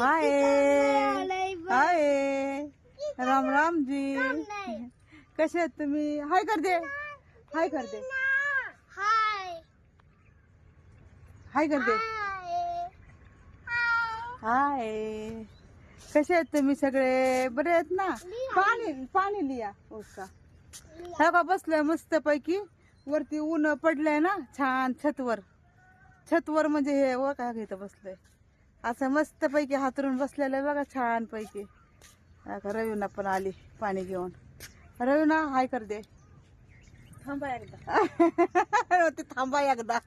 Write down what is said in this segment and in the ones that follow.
हाय. हाय. राम राम जी. कसे आहेत तुम्ही? हाय कर दे हाय कर दे हाय. हाय कर दे हाय. कसे आहेत तुम्ही सगळे? बरे आहेत ना? पाणी पाणी लिया. उसका हा का? बसलोय मस्त पैकी. वरती ऊन पडलंय ना? छान. छतवर. छतवर म्हणजे हे व काय इथं बसलोय. असं मस्त पैकी हातरून बसलेलं बघा छान पैकी रवीना पण आली पाणी घेऊन. रवीना हाय कर दे. थांबा एकदा. ते थांबा एकदा.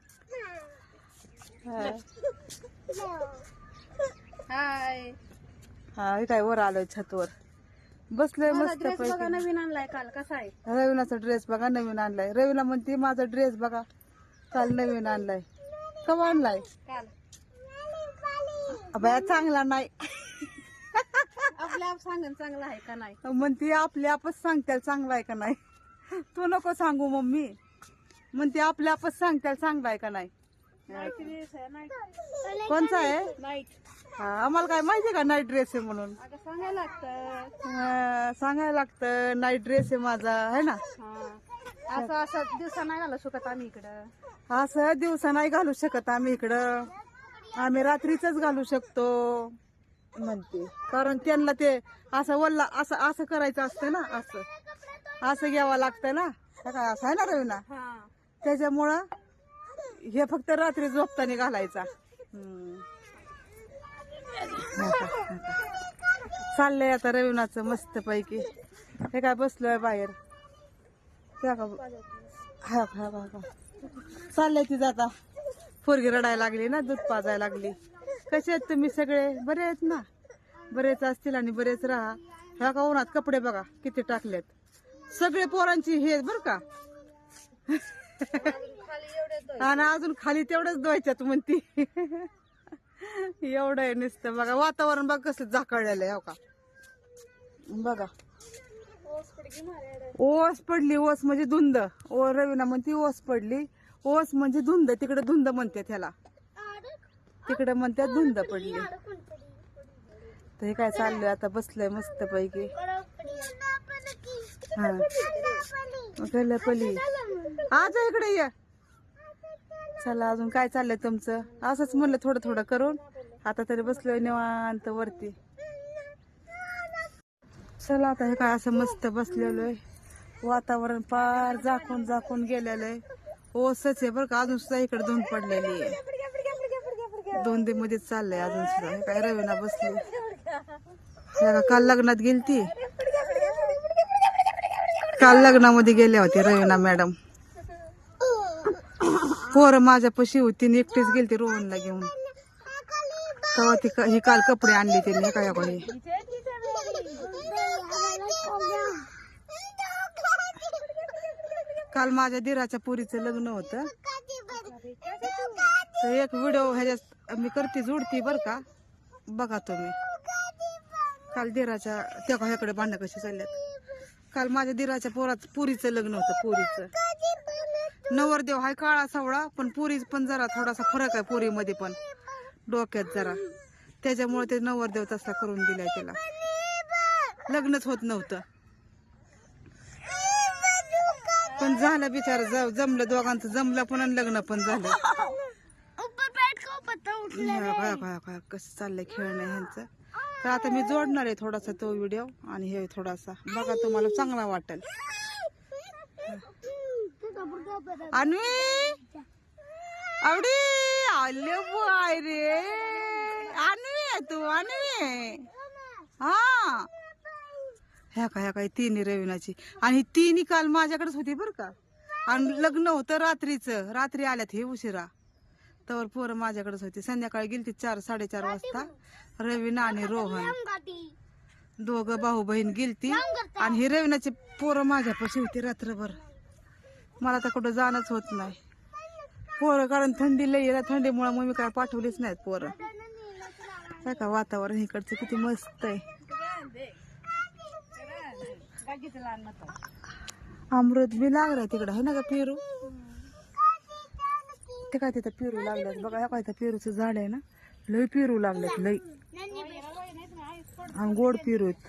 हाय. काय वर आलोय छतवर. बसलोय मस्त पैकी नवीन आणलाय काल कसा आहे? रवीनाचा ड्रेस बघा नवीन आणलाय. रवीना म्हणते माझा ड्रेस बघा काल नवीन आणलाय. कवा आणलाय? काल. बाया चांगला नाही. आपल्या आप सांगन चांगला आहे का नाही? म्हणते आपले आपच सांगत्याल चांगला आहे का नाही? तू नको सांगू मम्मी. म्हणते आपले आपच सांगत्याल चांगला आहे का नाही? आहे कोणचा आहे? नाईट हा, आम्हाला काय माहिती का नाईट ड्रेस आहे म्हणून? सांगायला लागतं. सांगायला लागतं नाईट ड्रेस आहे माझा है ना? हा. असं असं दिवसा नाही घालू शकत आम्ही इकडं. असं दिवसा नाही घालू शकत आम्ही इकडं. आम्ही रात्रीच घालू शकतो म्हणते. कारण त्यांना ते असं वल्ला असं असं करायचं असतं ना असं. असं घ्यावं लागतं ना. काय असं आहे ना रवीना त्याच्यामुळं हे फक्त रात्री झोपताना घालायचा. चाललंय आता रविनाचं मस्त पैकी हे काय बसलोय बाहेर. त्या का हा हा हा हा. चाललंय तिचं आता. पोरगी रडायला लागली ना दूध पाजायला लागली. कसे आहेत तुम्ही सगळे? बरे आहेत ना? बरेच असतील आणि बरेच राहा. ह्या का उन्हात कपडे बघा किती टाकलेत. सगळे पोरांची हे बर का. आणि अजून खाली तेवढंच धुवायच्यात म्हणती. एवढं आहे नुसतं. बघा वातावरण बघा कसं झाकळलेलं आहे हो का. बघा. ओस पडली ओस म्हणजे धुंद. ओ रवीना म्हणती ओस पडली. ओस म्हणजे धुंद तिकडे धुंद म्हणते त्याला तिकडे म्हणते धुंद पडली तर हे काय चाललंय? आता बसलंय मस्त पैकी हा. पली आज इकडे ये. चला अजून काय चाललंय तुमचं? असंच म्हणलं थोडं थोडं करून. आता तरी बसलोय निवांत वरती. चला आता हे काय असं मस्त बसलेलो आहे वातावरण पार झाकून झाकून गेलेलं आहे हो, ओसच आहे बरं का. अजून सुद्धा इकडे दोन पडलेली आहे. दोन दे मध्ये चाललंय अजून सुद्धा. काय रवीना बसली. काल लग्नात गेलती. काल लग्नामध्ये गेल्या होत्या रवीना मॅडम. पोरं माझ्यापाशी होती आणि एकटीच गेलती रोहनला घेऊन. तेव्हा ती ही काल कपडे आणले तिने काय कोणी काल माझ्या दिराच्या पुरीचं लग्न होतं. तर एक व्हिडिओ ह्याच्यात मी करते जुडती बर का? बघा तुम्ही. काल दिराच्या त्या ह्याकडे भांडणं कशी चालल्यात? काल माझ्या दिराच्या पोरात पुरीचं लग्न होतं पुरीचं. नवरदेव हाय काळा सावळा पण पुरी पण जरा थोडासा फरक आहे पुरीमध्ये पण. डोक्यात जरा. त्याच्यामुळे ते नवरदेव तसा करून दिलाय त्याला. लग्नच होत नव्हतं. पण झालं बिचार जमलं दोघांचं जमलं पण आणि लग्न पण झालं. कसं चाललंय खेळणं ह्यांचं. तर आता मी जोडणार आहे थोडासा तो व्हिडिओ आणि हे थोडासा. बघा तुम्हाला चांगला वाटेल. अन्वी! आवडी! आले बुवाय रे. आहे तू अन्वी हा. ह्या काय ह्या काय तिन्ही रविनाची. आणि तिन्ही काल माझ्याकडेच होती बरं का. आणि लग्न होतं रात्रीचं. रात्री आल्यात हे उशिरा. तर पोरं माझ्याकडेच होती. संध्याकाळी गेली चार साडेचार वाजता. रवीना आणि रोहन. दोघं भाऊ बहीण गेलती. आणि ही रवीनाची पोरं माझ्यापाशी होती रात्रभर. मला तर कुठं जाणंच होत नाही. पोरं कारण थंडी लई थंडीमुळे मग मी काय पाठवलीच नाहीत पोरं. काय का वातावरण इकडचं किती मस्त आहे. अमृत बी लागलाय तिकडं. आहे ना का पेरू? ते काय तिथं पेरू लागल्यात? बघा ह्या काय त्या पेरूचं झाड आहे ना? लई पेरू लागल्यात लई. आणि गोड पिरू आहेत.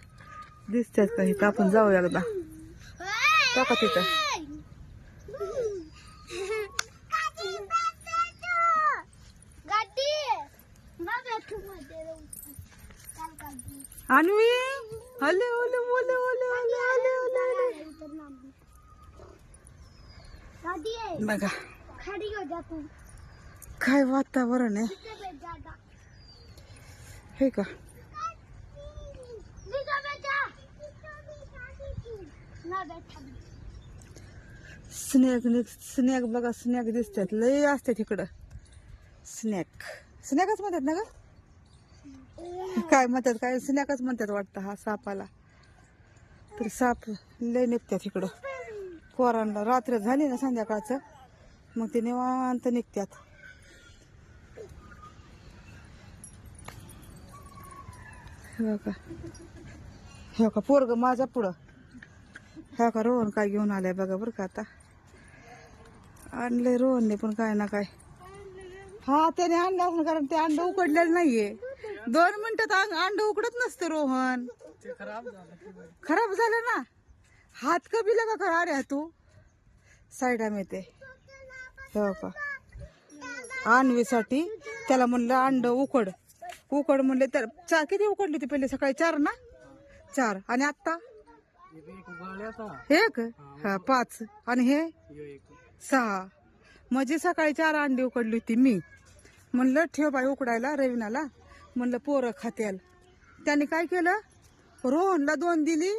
दिसतात का इथं? आपण जाऊ एकदा. टाका तिथं. अन्वी? हले ओले ओले बघा. काय वातावरण आहे? हे का? स्नॅक स्नॅक बघा स्नॅक दिसतात. लय असतात इकडं स्नॅक स्नॅकच म्हणतात ना का काय म्हणतात काय? स्नॅकच म्हणतात वाटतं हा सापाला. तर साप लय निघतात इकडं. पोरांना रात्र झाली ना संध्याकाळचं. मग ते निवांत निघतात हे का हे का पोरग माझ्या पुढं. हे का रोहन काय घेऊन आलाय बघा बरं का आता. आणलंय रोहनने पण काय ना काय. हा त्याने आणलं असं कारण ते अंड उकडलेलं नाहीये. दोन मिनिटात अंड उकडत नसतं रोहन. खराब झालं ना? हात का बिला का करा अरे तू? साईडा मिळते हो का? आणवीसाठी त्याला म्हणलं अंड उकड. उकड म्हणले तर चार किती उकडली होती पहिले? सकाळी चार ना? चार. आणि आत्ता? एक? हा पाच. आणि हे? सहा. म्हणजे सकाळी चार अंडी उकडली होती मी. म्हणलं ठेव बाई उकडायला रवीनाला. म्हणलं पोरं खात्याल. त्याने काय केलं? रोहनला दोन दिली.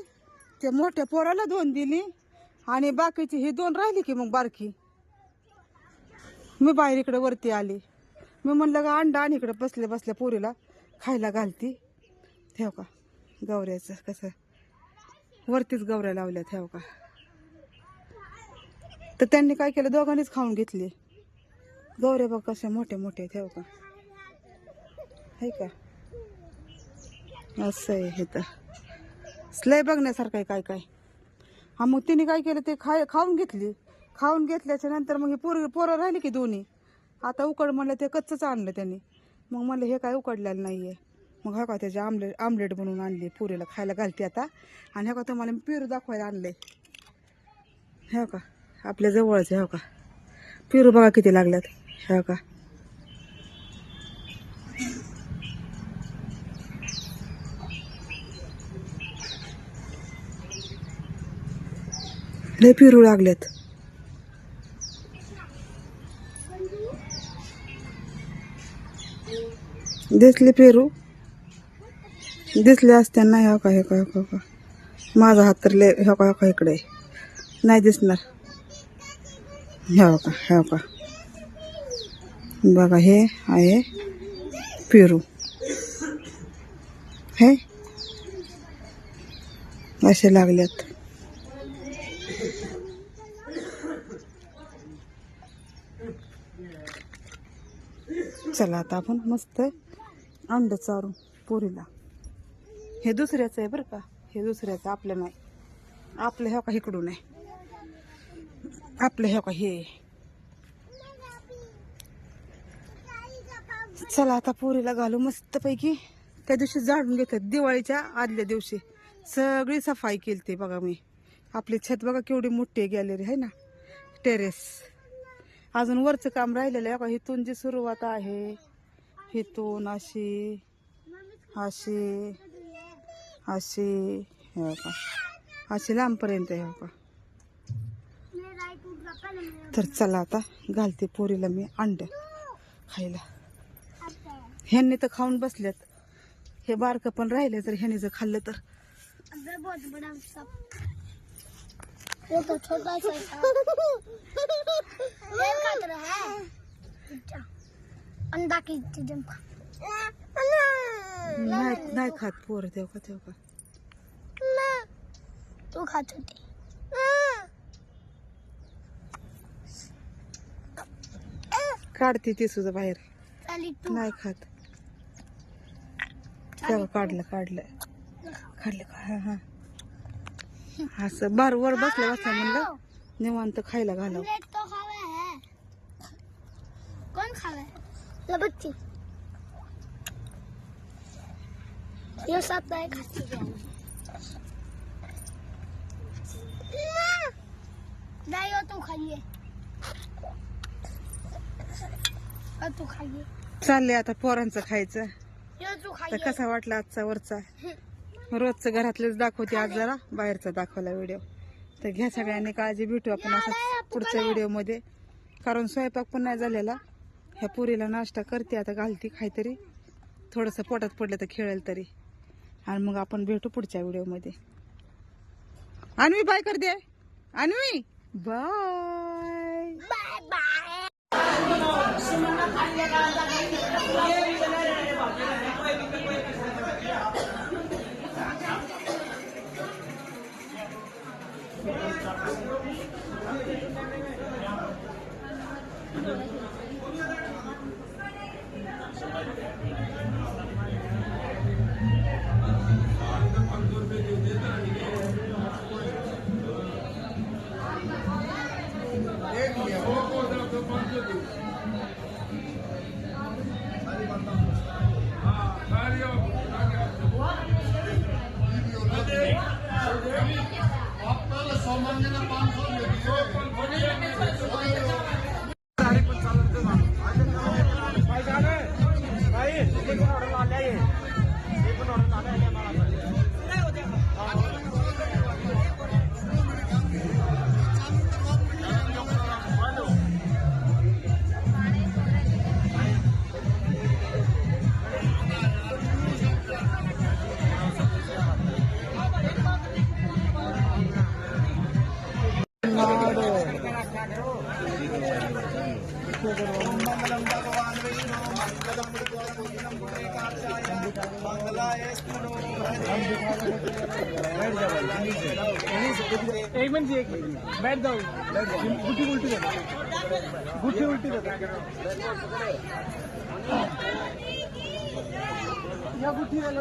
त्या मोठ्या पोराला दोन दिली आणि बाकीची ही दोन राहिली की मग बारकी. मी बाहेर इकडे वरती आली. मी म्हणलं का अंडा आणि इकडे बसल्या बसल्या पोरीला खायला घालती. ठेव का? गवऱ्याचं कसं? वरतीच गवऱ्या लावल्या ठेव का? तर त्यांनी काय केलं? दोघांनीच खाऊन घेतली. गवऱ्या बघ कशा मोठे मोठे ठेव का? आहे का? असं आहे हे तर. लय बघण्यासारखं आहे काय काय. हा मग तिने काय केलं ते खाय खाऊन घेतली. खाऊन घेतल्याच्या नंतर मग हे पोर पोरं राहिली की दोन्ही. आता उकड म्हणलं ते कच्चंच आणलं त्यांनी. मग म्हणलं हे काय उकडलेलं नाही आहे मग हा का त्याचे आमलेट आमलेट बनवून आणली पुरीला खायला घालते आता. आणि हा का तुम्हाला मी पिरू दाखवायला आणलं आहे का? आपल्या जवळच हो का? पिरू बघा किती लागल्यात. हो का? लय पिरू लागल्यात दिसले पेरू. दिसले असते ना ह्या हो का हे का हो का. माझा हात तर लय ह्या का ह्या का इकडे. नाही दिसणार. ह्या का ह्या का. बघा हे आहे पेरू. हे? असे लागल्यात चला आता आपण मस्त अंड चारू पोरीला. हे दुसऱ्याचं आहे बरं का? हे दुसऱ्याचं आपलं नाही. आपलं ह्या का इकडून आहे? आपलं ह्या का हे? चला आता पोरीला घालू मस्तपैकी. त्या दिवशी झाडून घेतात दिवाळीच्या आदल्या दिवशी. सगळी सफाई केली ते बघा मी. आपली छत बघा केवढी मोठी गॅलरी आहे ना? टेरेस अजून वरचं काम राहिलेलं आहे. बघा इथून जी सुरुवात आहे हिथून अशी अशी अशी हे बघा. अशी लांबपर्यंत आहे बघा. तर चला आता घालते पोरीला मी अंड खायला. ह्यांनी तर खाऊन बसल्यात हे बारकं पण राहिले तर ह्याने जर खाल्लं तर. वो तो छोटा सा ये खा रहा है। अंडा की चीजें नाही नाही खात पोर तेव का तेव का। तू खा छोटी। काढते ती सुद्धा बाहेर। चाली तू। नाही खात। तेव्हा काढलं काढलं। काढलं का? हा हा. असं बार वर बसल्या बसल्या म्हणलं निवांत खायला घालावं. प्लेट तो खावे. है बच्ची नहीं हो तू तू चाललंय आता पोरांचं खायचं. तर कसा वाटला आजचा वरचा? रोजचं घरातलेच दाखवते आज जरा बाहेरचा दाखवला व्हिडिओ. तर घ्या सगळ्यांनी काळजी भेटू आपण असं पुढच्या व्हिडिओमध्ये. कारण स्वयंपाक पण नाही झालेला. ह्या पुरीला नाश्ता करते आता घालते काहीतरी. थोडंसं पोटात पडलं तर खेळेल तरी. आणि मग आपण भेटू पुढच्या व्हिडिओमध्ये. अन्वी बाय कर दे. अन्वी! बाय! एक मिनिट एक मिनिट। बैठ जाओ। गुट्टी उलटी कर गुट्टी उलटी कर या गुट्टी वाला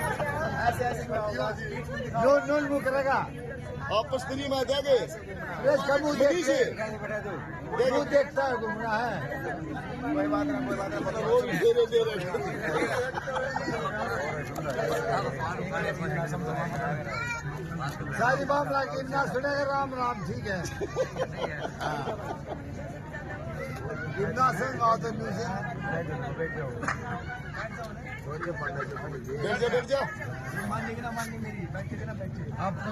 ऐसे ऐसे नो नो मुँह करेगा। आपस में मैं देंगे। रेस का मुँह जल्दी से। देख देखता है घूम रहा है। कोई बात नहीं कोई बात नहीं मतलब रोज धीरे धीरे सारी मामला की ना सुनेगा राम राम ठीक है। कितना सुन बात है म्यूजिक बैठ जा बैठ जा मानने की ना मानने मेरी बैठ के ना बैठ आपको